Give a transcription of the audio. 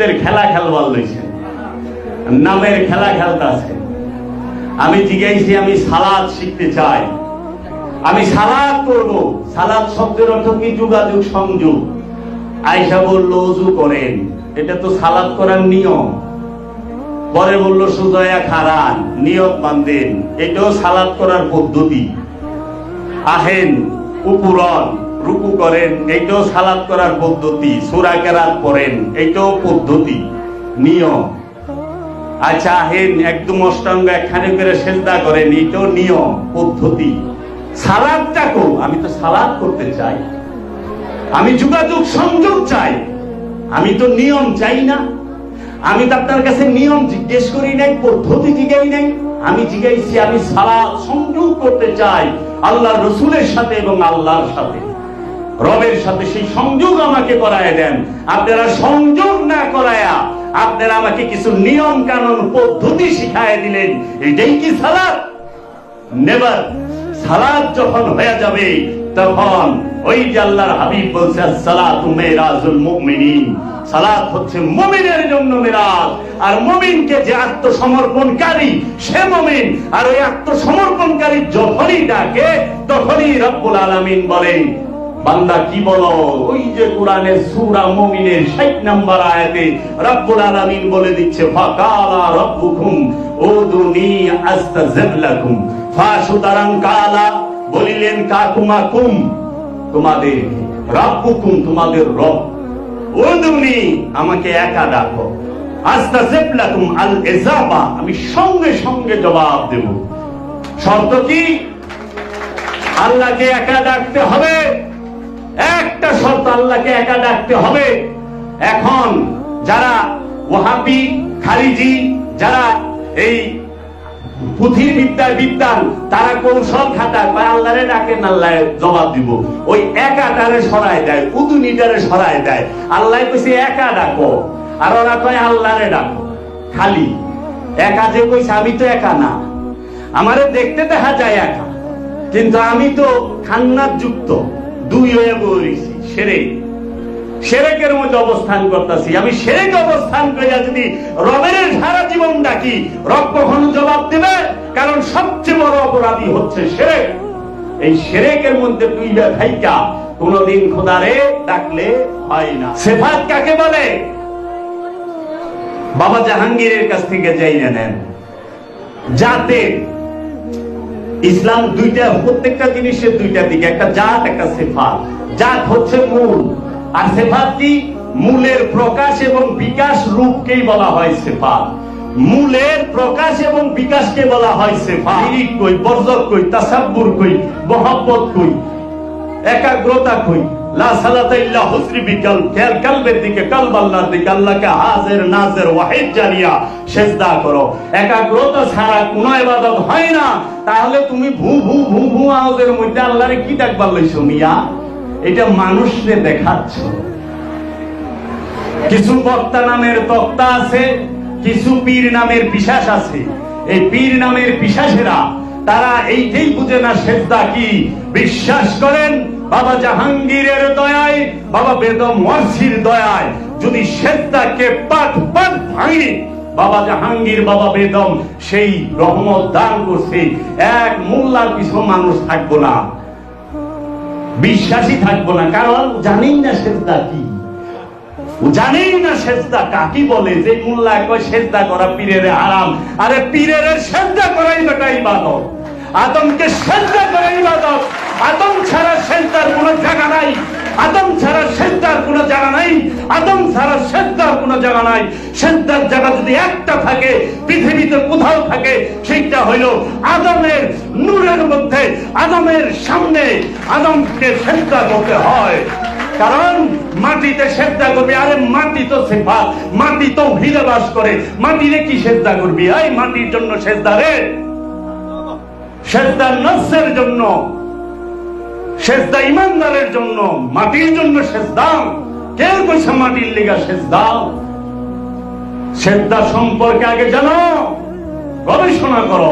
শব্দের খেলা খেলবার লইছেন নামের খেলা খেলতে আছে আমি জিজ্ঞাসি আমি সালাদ শিখতে চাই। আমি সালাদ করব। সালাদ শব্দের অর্থ কি? যোগাযোগ সংযোগ। আয়সা বলল অজু করেন। এটা তো সালাদ করার নিয়ম। পরে বলল, সুজয়া খারান, নিয়ত বান্ধেন। এটাও সালাদ করার পদ্ধতি। আহেন উপরন রুকু করেন এইটাও সালাদ করার পদ্ধতি, সুরা কেরাত পড়েন এইটাও পদ্ধতি, নিয়ম। আচ্ছা আহেন, একদম অষ্টাঙ্গ, একখানে করে করেন এইটাও নিয়ম, পদ্ধতি। সালাদটা কো আমি তো সালাদ করতে চাই। আমি যোগাযোগ সংযোগ চাই। আমি তো নিয়ম চাই না। আমি তো আপনার কাছে নিয়ম জিজ্ঞেস করি নাই, পদ্ধতি জিগাই নাই। আমি জিজ্ঞাসি আমি সালাদ সংযোগ করতে চাই আল্লাহ রসুলের সাথে এবং আল্লাহর সাথে। রবের সাথে সেই সংযোগ আমাকে করায় দেন। আপনারা সংযোগ না করায়া আপনারা আমাকে কিছু নিয়ম কানুন পদ্ধতি শিখায় দিলেন। এটাই কি সালাদ? নেবার সালাদ যখন হয়ে যাবে, তখন ওই যে আল্লাহর হাবিব বলছে সালাতু মেরাজুল মুমিনিন। সালাত হচ্ছে মুমিনের জন্য মেরাজ। আর মুমিনকে যে আত্মসমর্পণকারী, সে মুমিন। আর ওই আত্মসমর্পণকারী যখনই ডাকে, তখনই রব্বুল আলামিন বলেন বান্দা কি বলো? ওই যে কোরআনের সূরা মুমিনের 60 নাম্বার আয়াতে রব্বুল আলামিন বলে দিচ্ছে, ফাকালা রব্বুকুম উদুনি আস্তাজিব লাকুম ফাসুতারাং কালা, বলিলেন কাকুমা কুম তোমাদের রব্বুকুম, তোমাদের রব, উদুনি, আমাকে একা ডাকো। আস্তাজিব লাকুম আল ইজাবা, আমি সঙ্গে সঙ্গে জবাব দেব। শর্ত কি? আল্লাহকে একা ডাকতে হবে। একটা শর্ত আল্লাহকে একা ডাকতে হবে। এখন যারা ওহাবি খারিজি যারা এই পুঁথির বিদ্যায় বিদ্যান তারা কৌশল খাটায় বা আল্লাহরে ডাকেন আল্লাহ জবাব দিব। ওই একাটারে সরায় দেয় উদুনিটারে সরায় দেয়। আল্লাহ কইছে, একা ডাকো। আর ওরা কয়, আল্লাহরে ডাকো। খালি। একা যে কইছে, আমি তো একা না। আমারে দেখতে দেখা যায় একা। কিন্তু আমি তো খান্নার যুক্ত দুই হয়ে বলেছি সেরে সেরেকের মধ্যে অবস্থান করতেছি। আমি সেরেক অবস্থান করে যদি রবের সারা জীবন ডাকি, রব কখনো জবাব দেবে? কারণ সবচেয়ে বড় অপরাধী হচ্ছে সেরেক। এই সেরেকের মধ্যে দুই ভাইকা কোনদিন খোদারে ডাকলে হয় না। সেফাত কাকে বলে? বাবা জাহাঙ্গীরের কাছ থেকে যাই নেন। যাতে ইসলাম দুইটা, প্রত্যেকটা জিনিসের দুইটা দিকে, একটা জাত, একটা সেফাত। জাত হচ্ছে মূল। আর সেফাত কি? মূলের প্রকাশ এবং বিকাশ রূপকেই বলা হয় সেফাত। মূলের প্রকাশ এবং বিকাশকে বলা হয় সেফাত। কই, বরজক কই, তাসাব্বুর কই, মহব্বত কই একাগ্রতা কই? লা সালাতা ইল্লা হুসরি বিকাল কালবের দিকে কালব আল্লাহর দিকে, আল্লাহকে হাজির, নাজির, ওয়াহিদ জানিয়া সেজদা করো। একাগ্রতা ছাড়া কোনো ইবাদত হয় না। তাহলে তুমি ভু ভু ভু ভু আওয়াজের মধ্যে কি ডাকবার লইছো মিয়া? এটা মানুষরে দেখাচ্ছ। কিছু বক্তা নামের তক্তা আছে, কিছু পীর নামের বিশ্বাস আছে। এই পীর নামের বিশ্বাসেরা তারা এইটাই বুঝে না সেজদা কি? বিশ্বাস করেন, বাবা জাহাঙ্গীরের দয়ায়, বাবা বেদম ওয়ার্সির দয়ায়। যদি সেজদাকে পাট পাট ভাঙি, বাবা জাহাঙ্গীর, বাবা বেদম সেই রহমত দান করছে। এক মোল্লার কিছু মানুষ থাকব না। বিশ্বাসী থাকব না, কারণ জানেই না সেজদা কি। জানেই না সেজদা, কাকি বলে যে মোল্লা কয়, সেজদা করা পীরের আরাম আরে পীরের সেজদা করাই বেটা ইবাদত। আদমকে সেজদা করা ইবাদত। আদম ছাড়া সেজদার কোনো জায়গা নাই। আদম ছাড়া সেজদার কোনো জায়গা নাই। আদম ছাড়া সেজদার কোনো জায়গা নাই। সেজদার জায়গা যদি একটা থাকে, পৃথিবীতে কোথাও থাকে, সেইটা হইল আদমের নূরের মধ্যে, আদমের সামনে আদমকে সেজদা করতে হয়। কারণ মাটিতে সেদ্ধা করবি, আরে মাটি তো সেফা মাটি তো ভিড়ে বাস করে। মাটিরে কি সেদ্ধা করবি? এই মাটির জন্য সেদ্ধা রে। সেদ্ধা নফসের জন্য সেজদা ইমানদারের জন্য, মাটির জন্য সেজদা কেউ কইছে মাটির লিগা সেজদা সেজদা সম্পর্কে আগে জানো, গবেষণা করো।